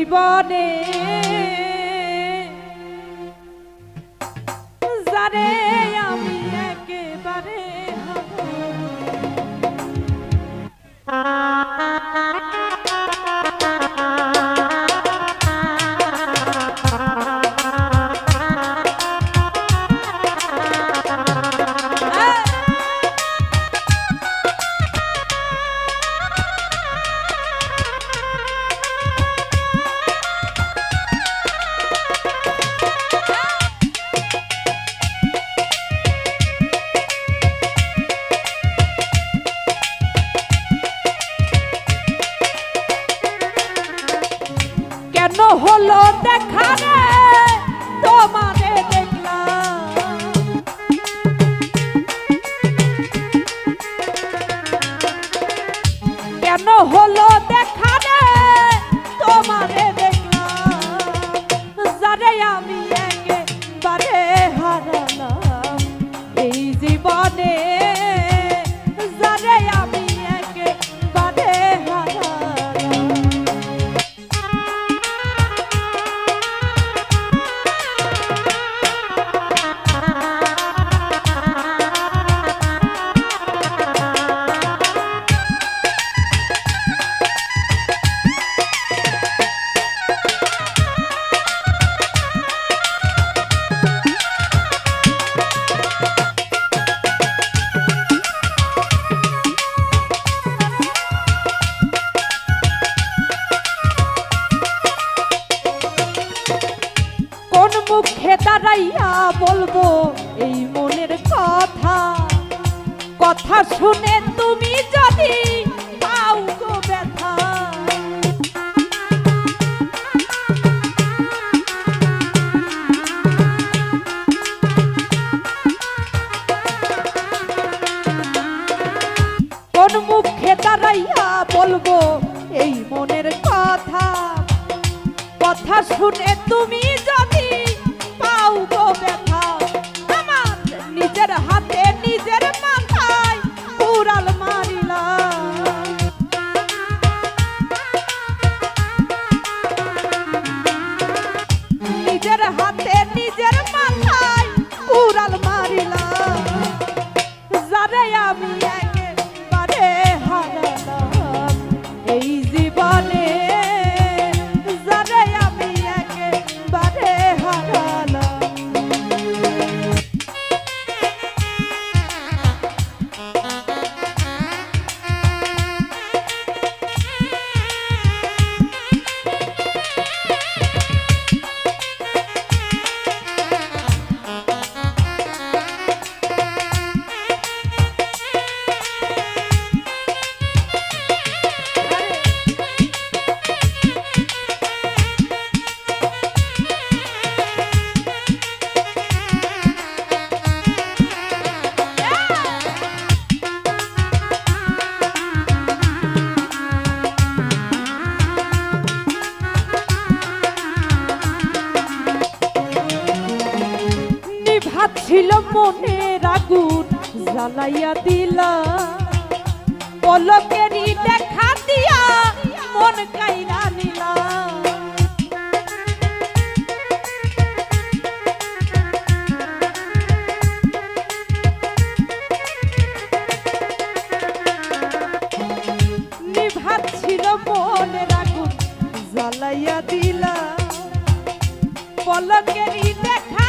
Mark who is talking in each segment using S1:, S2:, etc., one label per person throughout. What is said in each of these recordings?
S1: জীবনে হলো দেখা তোমারে কেন হলো দেখা তোমারে দেখলাম। যারে আমি হারালাম এই জীবনে শুনে তুমি যদি কোন মুখে দাঁড়াইয়া বলব এই মনের কথা? কথা শুনে তুমি যদি নিভাচ্ছিল মনের আগুন জ্বালাইয়া দিলা। পলকেরই দেখা দিয়া মন কাইরা নিলা। নিভাচ্ছিল মনের আগুন জ্বালাইয়া দিলা। দেখা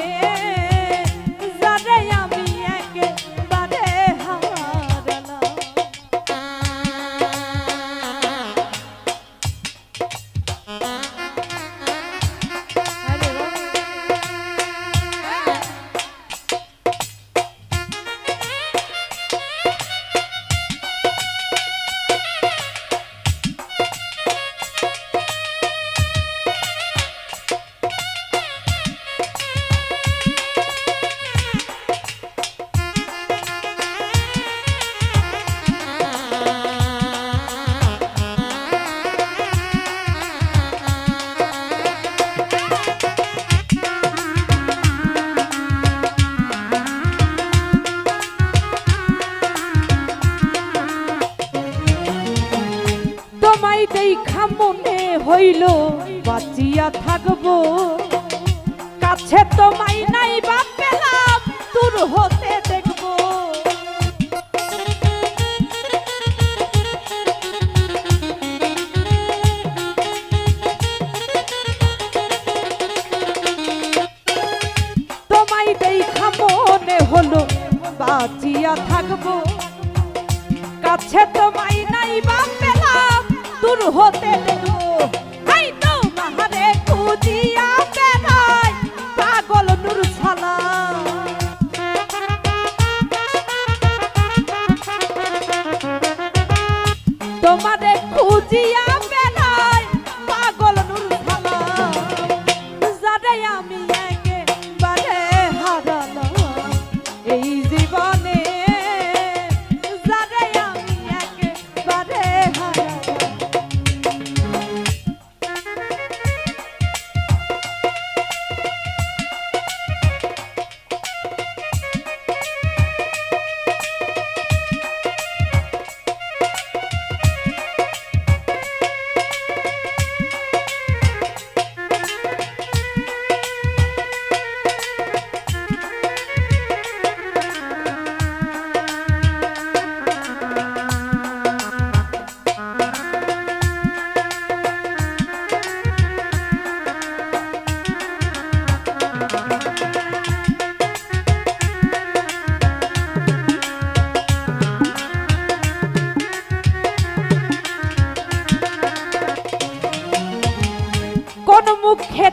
S1: হইল বাঁচিয়া থাকব। কাছে তোমায় নাই বা পেলাম, দূর হতে দেখব। তোমায় দেখা মনে হলো, বাঁচিয়া থাকব। কাছে তোমায় নাই বা পেলাম, দূর হতে দেখব। তোমারে খুঁজিয়া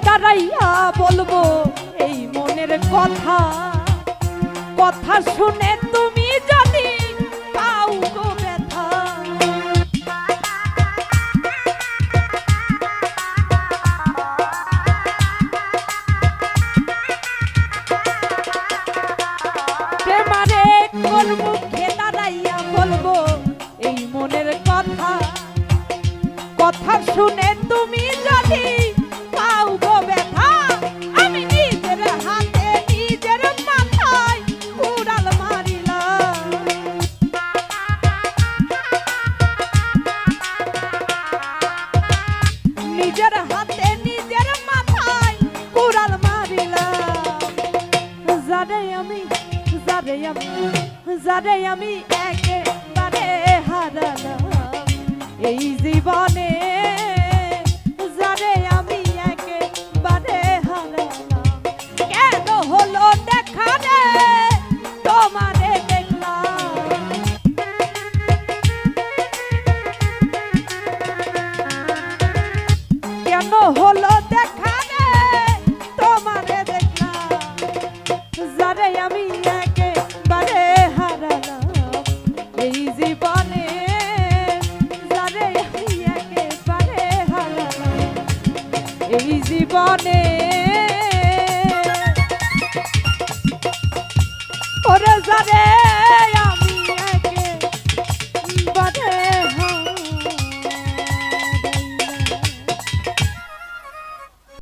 S1: দাঁড়াইয়া বলব, এই মনের কথা। কথা শুনে তুমি মুখে দাঁড়াইয়া বলব, এই মনের কথা। কথা শুনে হলো দেখা তোমারে দেখলাম। আমি একেবারে হারালাম, এই জীবনে যারে আমি একেবারে হারালাম, এই জীবনে। ওরে যারে